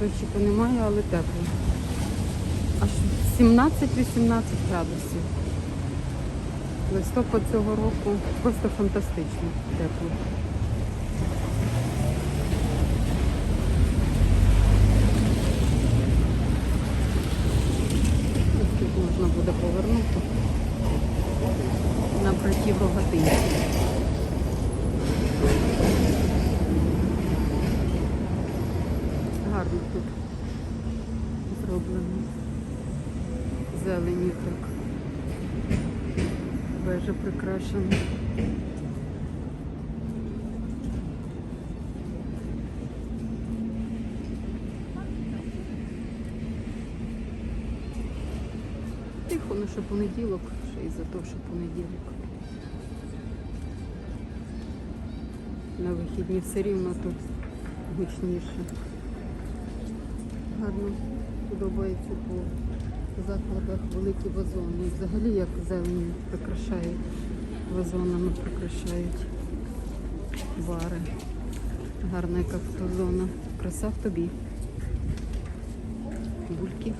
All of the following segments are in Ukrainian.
Дощику немає, але тепло. Аж 17-18 градусів. Листопад цього року просто фантастично тепло. Ось Тут можна буде повернути на братів рогатинців. Гарно тут зроблено. Зелені так. Вежа прикрашена. Тихо, ну що понеділок, ще із-за того, що понеділок. На вихідні все рівно тут гучніше. Гарно подобається по закладах великі вазони. Взагалі як зелені прикрашають, вазонами прикрашають бари. Гарна яка фотозона. Краса в тобі. Бульки.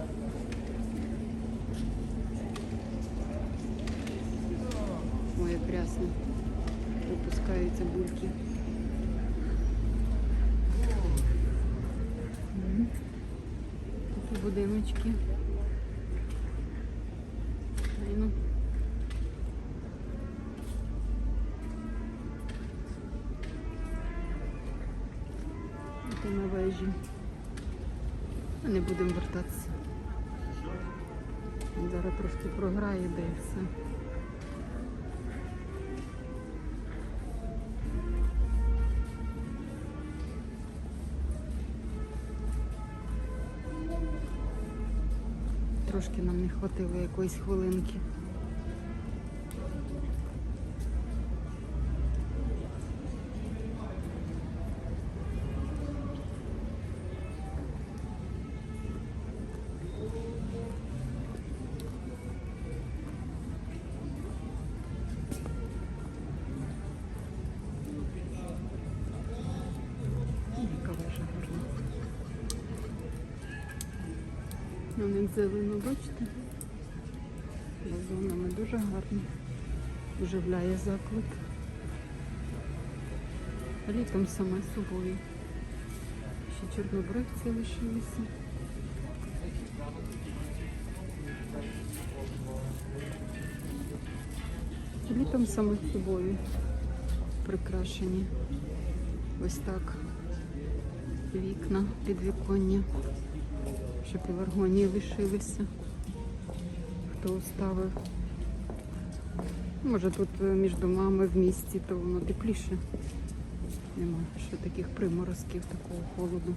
Як рясно. Випускаються бульки. Будиночки. Ай, ну. Це на вежі. Не будемо вертатися. Зараз трошки програє, де і все. Трошки нам не хватило якоїсь хвилинки. Зелено, бачите? Вазонами дуже гарно. Оживляє заклад. Літом саме собою. Ще чорнобривці лишилися. Літом саме собою прикрашені. Ось так. Вікна, підвіконня. Ще пеларгонії лишилися. Хто оставив. Може тут е, між домами в місті, то воно тепліше. Нема ще таких приморозків, такого холоду.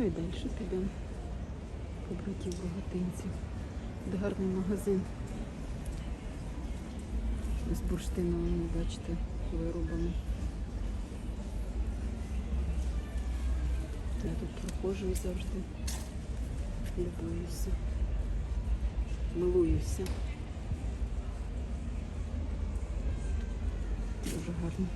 Ну і далі підемо по братів богатинців. Де гарний магазин. З бурштиновими, бачите, виробами. Я тут проходжу і завжди любуюся. Милуюся. Дуже гарно.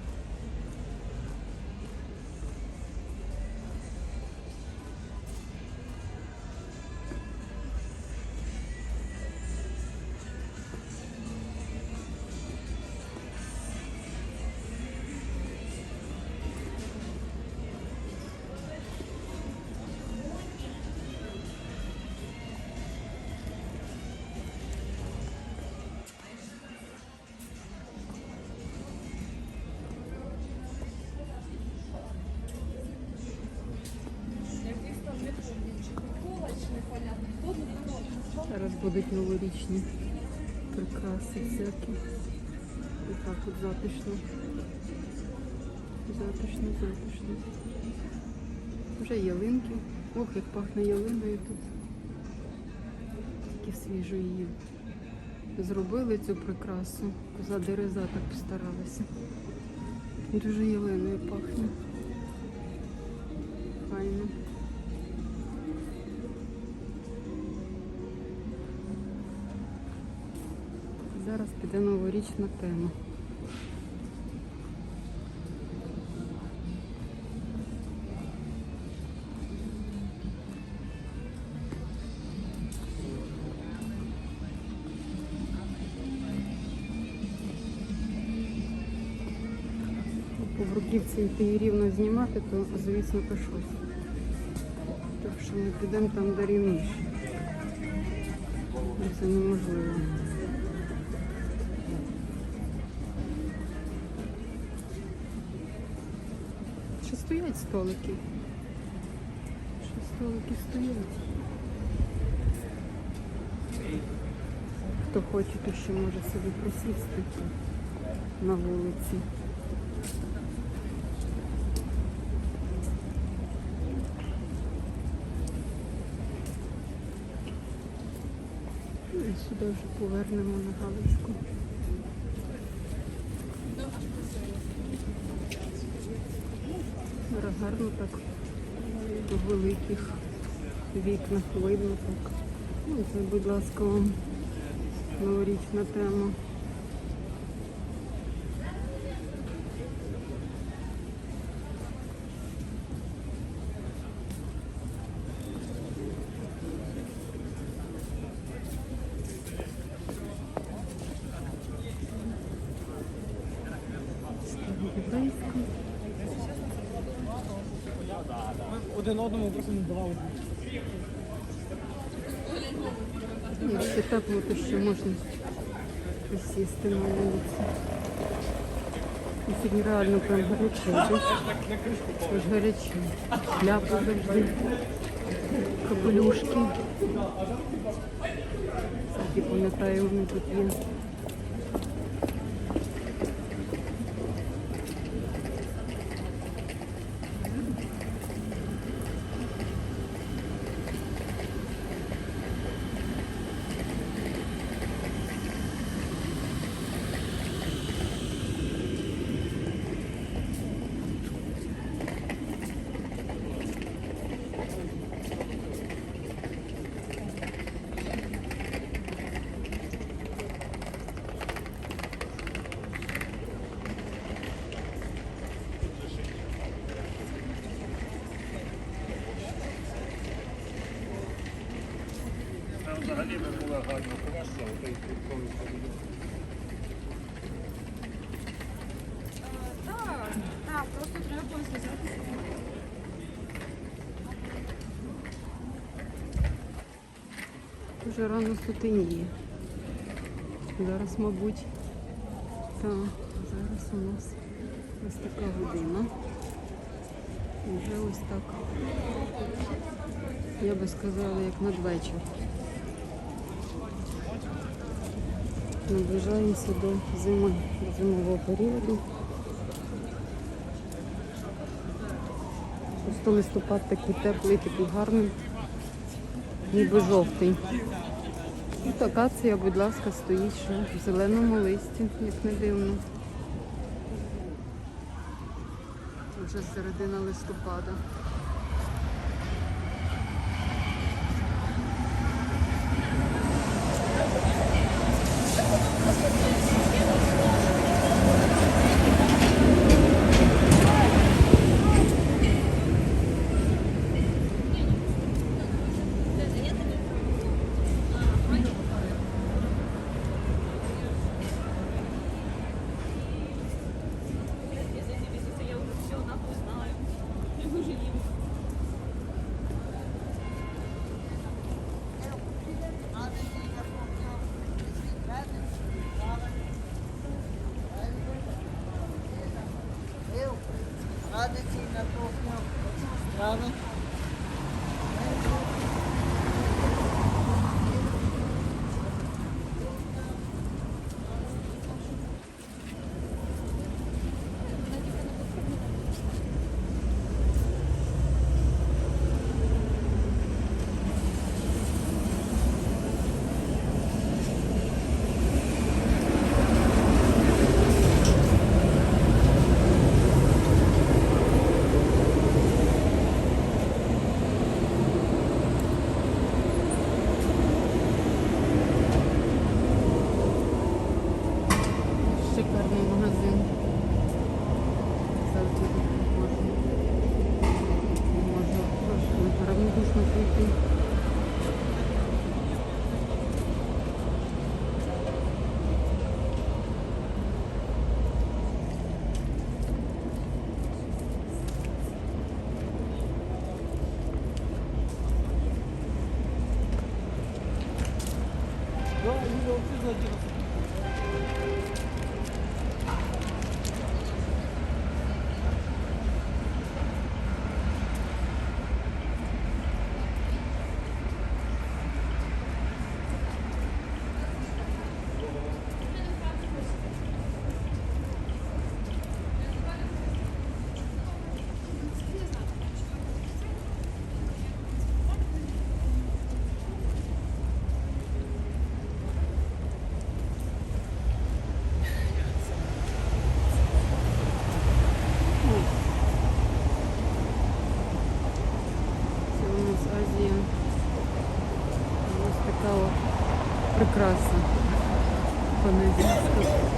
Зараз будуть новорічні прикраси всякі. І так от затишно. Затишно, затишно. Вже ялинки. Ох, як пахне ялиною тут. свіжу її зробили цю прикрасу. Коза дереза так постаралася. Дуже ялиною пахне. Файно. Зараз новорічна тема. По бруківці йти рівно знімати, то звісно то щось. Так що ми підемо там, де рівніше. Це неможливо. Стоять столики. Ще столики стоять. Хто хоче, то ще може собі присісти на вулиці. Ну, І сюди вже повернемо на галочку. Зараз гарно так у великих вікнах видно так. Ну, це, будь ласка, вам новорічна тема. Єврейська. Ми один одному просто не давали. Якщо тепло, ще можна присісти на вулиці. Сьогодні реально прям гаряче. Аж гаряче. Шляпи завжди. Капелюшки. Скільки пам'ятаю, вони тут є. Не була гарна той квітковий павільйон. Так, так, просто треба зв'язатися. Дуже рано сутеніє. Зараз, мабуть, так, зараз у нас ось така година. Вже ось так. Я би сказала, як надвечір. Наближаємося до зими, до зимового періоду. Просто листопад такий теплий, такий гарний, ніби жовтий. Тут акація, будь ласка, стоїть ще в зеленому листі, як не дивно. Вже середина листопада. give a прикраса. Паназійська.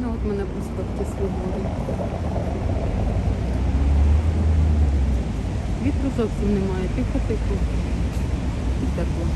Ну от мене проспекти свободи. Вітру зовсім немає, тихо-тихо. І тепло.